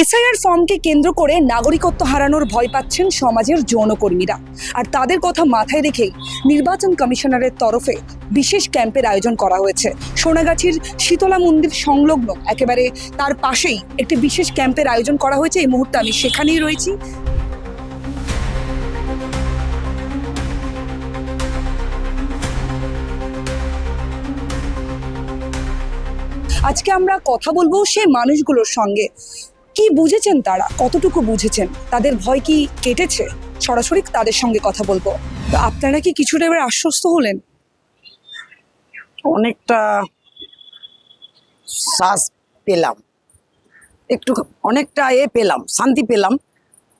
SIR ফর্মকে কেন্দ্র করে নাগরিকত্ব হারানোর ভয় পাচ্ছেন সমাজের যৌনকর্মীরা। আর তাদের কথা মাথায় রেখেই নির্বাচন কমিশনারের তরফে বিশেষ ক্যাম্পের আয়োজন করা হয়েছে। সোনাগাছির শীতলা মন্দির সংলগ্ন, একেবারে তার পাশেই একটি বিশেষ ক্যাম্পের আয়োজন করা হয়েছে। এই মুহূর্তে আমি সেখানেই রয়েছি। আজকে আমরা কথা বলব সেই মানুষগুলোর সঙ্গে। কি বুঝেছেন তারা? কতটুকু বুঝেছেন? তাদের ভয় কি কেটেছে? সরাসরি তাদের সঙ্গে কথা বলব। তো আপনারা কি কিছুটা এবার আশ্বস্ত হলেন? অনেকটা শ্বাস পেলাম। একটু অনেকটা এ পেলাম, শান্তি পেলাম।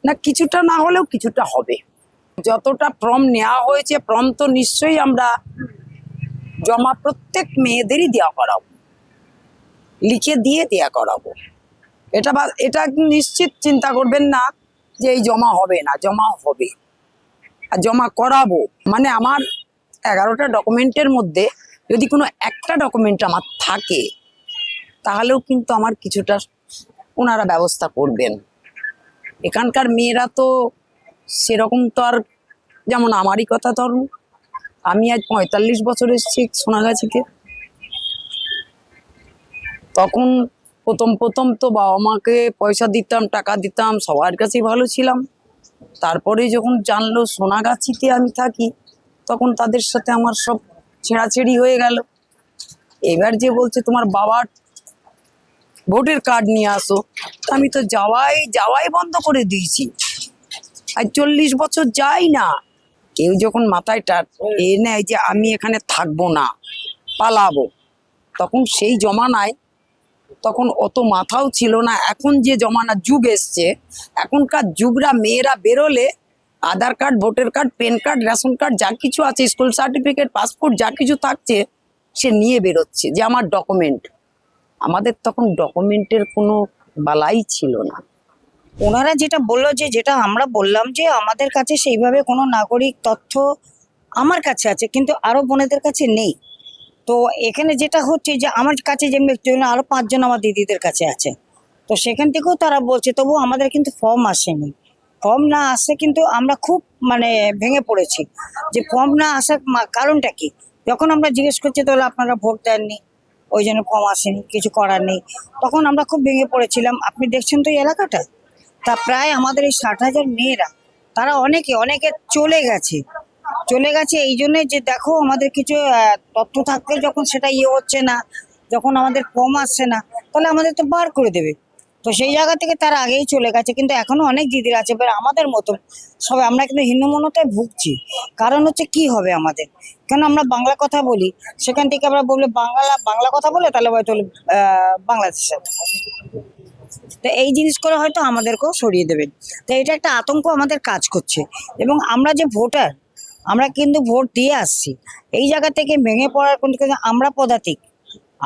না, কিছুটা না হলেও কিছুটা হবে। যতটা ফর্ম নেওয়া হয়েছে ফর্ম তো নিশ্চয়ই আমরা জমা প্রত্যেক মেয়েদেরই দেওয়া করাবো। লিখে দিয়ে দেওয়া করাবো। এটা বা, এটা নিশ্চিত চিন্তা করবেন না যে এই জমা হবে না, জমা হবে। আর জমা করাবো। মানে আমার এগারোটা ডকুমেন্টের মধ্যে যদি কোনো একটা ডকুমেন্ট আমার থাকে, তাহলেও কিন্তু আমার কিছুটা ওনারা ব্যবস্থা করবেন। এখানকার মেয়েরা তো সেরকম তো আর, যেমন আমারই কথা ধরুন আমি আজ পঁয়তাল্লিশ বছর এসেছি সোনাগাছিতে। তখন প্রথম প্রথম তো বাবা মাকে পয়সা দিতাম, টাকা দিতাম, সবার কাছেই ভালো ছিলাম। তারপরে যখন জানলো সোনাগাছিতে আমি থাকি, তখন তাদের সাথে আমার সব ছেঁড়াছেড়ি হয়ে গেল। এবার যে বলছে, তোমার বাবার ভোটের কার্ড নিয়ে আসো। আমি তো যাওয়াই যাওয়াই বন্ধ করে দিয়েছি। আর চল্লিশ বছর যাই না। কেউ যখন মাথায় টাট এ নেয় যে, আমি এখানে থাকব না, পালাবো। তখন সেই জমানায় তখন অত মাথাও ছিল না। এখন যে জমানা যুগ এসছে, এখনকার যুগরা মেয়েরা বেরোলে Aadhaar card, voter card PAN card, ration card, যা কিছু আছে, স্কুল সার্টিফিকেট, পাসপোর্ট, যা কিছু থাকছে, সে নিয়ে বেরোচ্ছে। যে আমার ডকুমেন্ট। আমাদের তখন ডকুমেন্টের কোনো বালাই ছিল না। ওনারা যেটা বলল যে, যেটা আমরা বললাম যে, আমাদের কাছে সেইভাবে কোনো নাগরিক তথ্য আমার কাছে আছে, কিন্তু আরও বোনেদের কাছে নেই। তো এখানে যেটা হচ্ছে যে আমার কাছে যে ব্যক্তিজন আরও পাঁচজন আমার দিদিদের কাছে আছে। তো সেখান থেকেও তারা বলছে তবু আমাদের কিন্তু ফর্ম আসেনি। ফর্ম না আসে কিন্তু আমরা খুব মানে ভেঙে পড়েছি যে ফর্ম না আসার কারণটা কি? যখন আমরা জিজ্ঞেস করছি, তাহলে আপনারা ভোট দেননি? ওই জন্য ফর্ম আসেনি, কিছু করার নেই। তখন আমরা খুব ভেঙে পড়েছিলাম। আপনি দেখছেন তো এই এলাকাটা? তা প্রায় আমাদের এই ষাট হাজার মেয়েরা, তারা অনেকে অনেকে চলে গেছে। চলে গেছে। এই জন্য যে দেখো আমাদের কিছু তথ্য থাকতে যখন সেটা ইয়ে হচ্ছে না যখন আমাদের কম আসছে না তাহলে আমাদের তো বার করে দেবে। তো সেই জায়গা থেকে তারা আগেই চলে গেছে কিন্তু এখনও অনেক দিদির আছে এবার আমাদের মতো সবাই আমরা কিন্তু হিন্দুমনতায় ভুগছি। কারণ হচ্ছে কি হবে আমাদের? কেন আমরা বাংলা কথা বলি? সেখান থেকে আমরা বললে বাংলা বাংলা কথা বলে তাহলে হয়তো আহ, বাংলাদেশের তো এই জিনিসগুলো হয়তো আমাদেরকেও সরিয়ে দেবেন তো এটা একটা আতঙ্ক আমাদের কাজ করছে। এবং আমরা যে ভোটার আমরা কিন্তু ভোট দিয়ে আসছি। এই জায়গা থেকে ভেঙে পড়ার কোনো আমরা পদাতিক।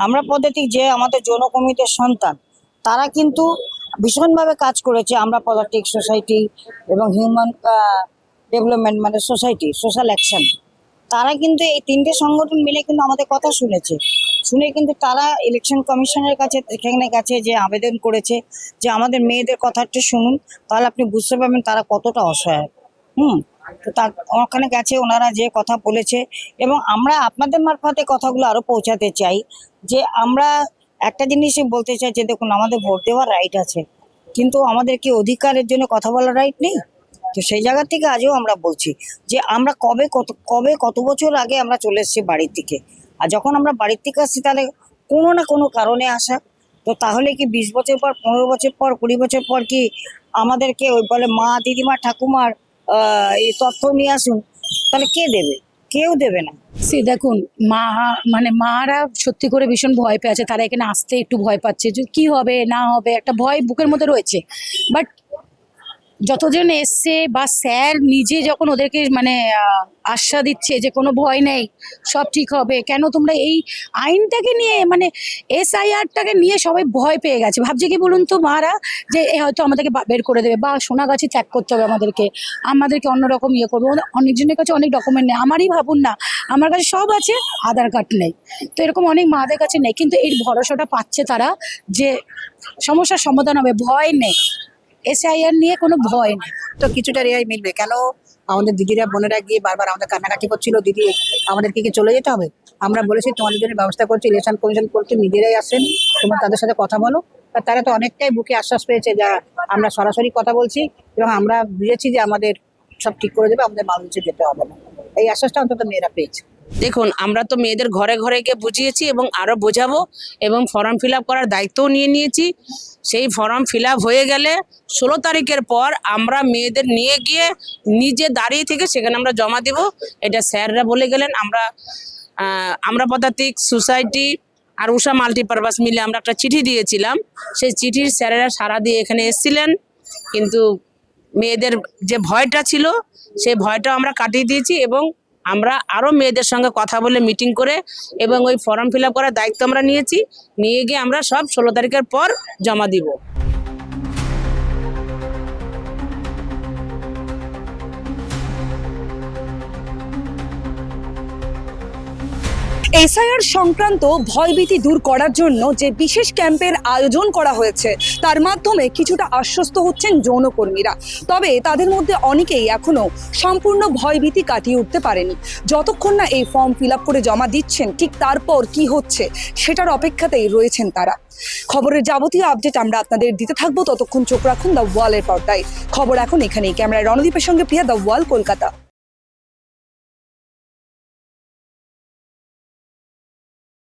আমরা পদাতিক যে আমাদের জনকমিটির সন্তান, তারা কিন্তু ভীষণভাবে কাজ করেছে আমরা পদাতিক সোসাইটি এবং হিউম্যান ডেভেলপমেন্ট মানে সোসাইটি, সোশ্যাল অ্যাকশন। তারা কিন্তু এই তিনটে সংগঠন মিলে কিন্তু আমাদের কথা শুনেছে। শুনে কিন্তু তারা ইলেকশন কমিশনের কাছে সেখানে কাছে যে আবেদন করেছে যে আমাদের মেয়েদের কথাটা শুনুন, তাহলে আপনি বুঝতে পারবেন তারা কতটা অসহায়। হুম, তো তার ওখানে গেছে, ওনারা যে কথা বলেছে, এবং আমরা আপনাদের মারফতে কথাগুলো আরও পৌঁছাতে চাই, যে আমরা একটা জিনিসই বলতে চাই যে দেখুন, আমাদের ভোট দেওয়ার রাইট আছে, কিন্তু আমাদের কি অধিকারের জন্য কথা বলার রাইট নেই? তো সেই জায়গা থেকে আজও আমরা বলছি যে আমরা কবে কত কবে কত বছর আগে আমরা চলে এসেছি বাড়ির থেকে আর যখন আমরা বাড়ির থেকে আসছি, তাহলে কোনো না কোনো কারণে আসা। তো তাহলে কি বিশ বছর পর, পনেরো বছর পর, কুড়ি বছর পর কি আমাদেরকে ওই বলে মা, দিদিমা, ঠাকুমার এই তথ্য নিয়ে আসুন। তাহলে কে দেবে? কেউ দেবে না। সে দেখুন, মা মানে মারা সত্যি করে ভীষণ ভয় পেয়েছে তারা এখানে আসতে একটু ভয় পাচ্ছে যে কি হবে, না হবে, একটা ভয় বুকের মধ্যে রয়েছে। বাট যতজন এসছে বা স্যার নিজে যখন ওদেরকে মানে আশ্বাস দিচ্ছে যে কোনো ভয় নেই, সব ঠিক হবে, কেন তোমরা এই আইনটাকে নিয়ে মানে এসআইআরটাকে নিয়ে সবাই ভয় পেয়ে গেছে। ভাবছে কি বলুন তো মারা, যে এ হয়তো আমাদেরকে বের করে দেবে বা সোনাগাছি ত্যাগ করতে হবে আমাদেরকে আমাদেরকে অন্যরকম ইয়ে করবে। অনেকজনের কাছে অনেক ডকুমেন্ট নেই, আমারই ভাবুন না, আমার কাছে সব আছে, আধার কার্ড নেই। তো এরকম অনেক মাদের কাছে নেই, কিন্তু এই ভরসাটা পাচ্ছে তারা যে সমস্যার সমাধান হবে, ভয় নেই। এসআইআর নিয়ে কোনো ভয় নেই। তো কিছুটা রেহাই মিলবে। কেন? আমাদের দিদিরা, বোনেরা গিয়ে বারবার আমাদের কান্নাকাটি করছিল, দিদি, আমাদেরকে কি চলে যেতে হবে? আমরা বলেছি, তোমাদের জন্য ব্যবস্থা করছি ইলেকশন কমিশন করছি, নিজেরাই আসেন, তোমরা তাদের সাথে কথা বলো। তারা তো অনেকটাই বুকে আশ্বাস পেয়েছে যা আমরা সরাসরি কথা বলছি এবং আমরা বুঝেছি যে আমাদের সব ঠিক করে দেবে, আমাদের মানুষে যেতে হবে না। এই আশ্বাসটা অন্তত মেয়েরা পেয়েছে। দেখুন, আমরা তো মেয়েদের ঘরে ঘরে গিয়ে বুঝিয়েছি এবং আরও বোঝাবো এবং ফর্ম ফিল করার দায়িত্বও নিয়ে নিয়েছি। সেই ফর্ম ফিল হয়ে গেলে ষোলো তারিখের পর আমরা মেয়েদের নিয়ে গিয়ে নিজে দাঁড়িয়ে থেকে সেখানে আমরা জমা দেব। এটা স্যাররা বলে গেলেন, আমরা আমরা পদাতিক, সোসাইটি আর উষা মাল্টিপারপাস মিলে আমরা একটা চিঠি দিয়েছিলাম। সেই চিঠির স্যারেরা সারা দিয়ে এখানে এসেছিলেন। কিন্তু মেয়েদের যে ভয়টা ছিল, সেই ভয়টা আমরা কাটিয়ে দিয়েছি এবং আমরা আরও মেয়েদের সঙ্গে কথা বলে মিটিং করে এবং ওই ফর্ম ফিল করার দায়িত্ব আমরা নিয়েছি। নিয়ে গিয়ে আমরা সব ষোলো তারিখের পর জমা দিব। এসআইআর সংক্রান্ত ভয়ভীতি দূর করার জন্য যে বিশেষ ক্যাম্পের আয়োজন করা হয়েছে, তার মাধ্যমে কিছুটা আশ্বস্ত হচ্ছেন যৌনকর্মীরা। তবে তাদের মধ্যে অনেকেই এখনও সম্পূর্ণ ভয়ভীতি কাটিয়ে উঠতে পারেনি। যতক্ষণ না এই ফর্ম ফিল করে জমা দিচ্ছেন, ঠিক তারপর কি হচ্ছে সেটার অপেক্ষাতেই রয়েছেন তারা। খবরের যাবতীয় আপডেট আমরা আপনাদের দিতে থাকব। ততক্ষণ চোখ রাখুন দ্য ওয়ালের পর্দায়। খবর এখন এখানেই। ক্যামেরায় রণদীপের সঙ্গে প্রিয়া দ্য ওয়াল কলকাতা।